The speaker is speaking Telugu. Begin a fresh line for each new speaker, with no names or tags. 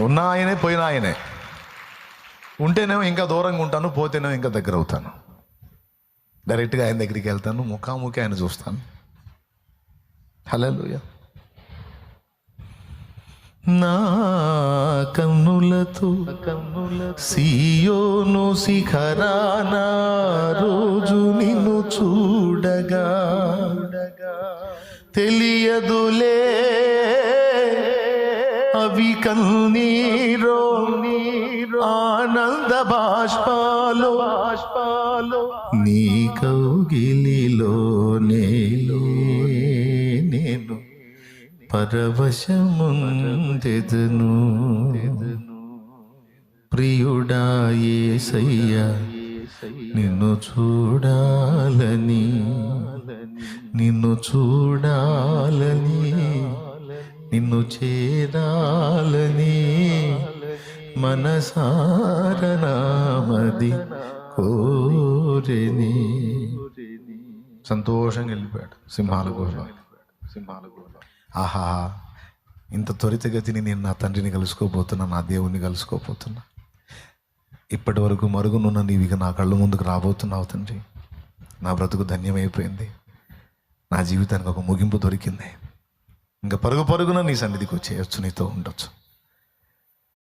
ఉన్న ఆయనే పోయిన ఆయనే ఉంటేనేమో ఇంకా దూరంగా ఉంటాను పోతేనేమో ఇంకా దగ్గర అవుతాను. డైరెక్ట్గా ఆయన దగ్గరికి వెళ్తాను ముఖాముఖి ఆయన చూస్తాను. హలో నా కన్నులతో కన్నుల సియోను శిఖరాన రోజు నిన్ను చూడగా తెలియదులే అవి కన్నీరో ఆనంద బాష్పాలు బాష్పాలు నీ కౌగిలిలో నేలో నేను పరవశముందెదను. ప్రియుడా యేసయ్య నిన్ను చూడాలని నిన్ను చూడాలని నిన్ను చేరాలని మనసారనామది కోరిని. సంతోషంగా వెళ్ళిపోయాడు సింహాల గుహలో సింహాల గుహలో ఆహా ఇంత త్వరితగతిని నేను నా తండ్రిని కలుసుకోపోతున్నా నా దేవుణ్ణి కలుసుకోపోతున్నా ఇప్పటి వరకు మరుగునున్న నీవు ఇక నా కళ్ళు ముందుకు రాబోతున్నావు తండ్రి. నా బ్రతుకు ధన్యమైపోయింది. నా జీవితానికి ఒక ముగింపు దొరికింది. ఇంకా పరుగు పరుగున నీ సన్నిధికి వచ్చేయచ్చు నీతో ఉండొచ్చు.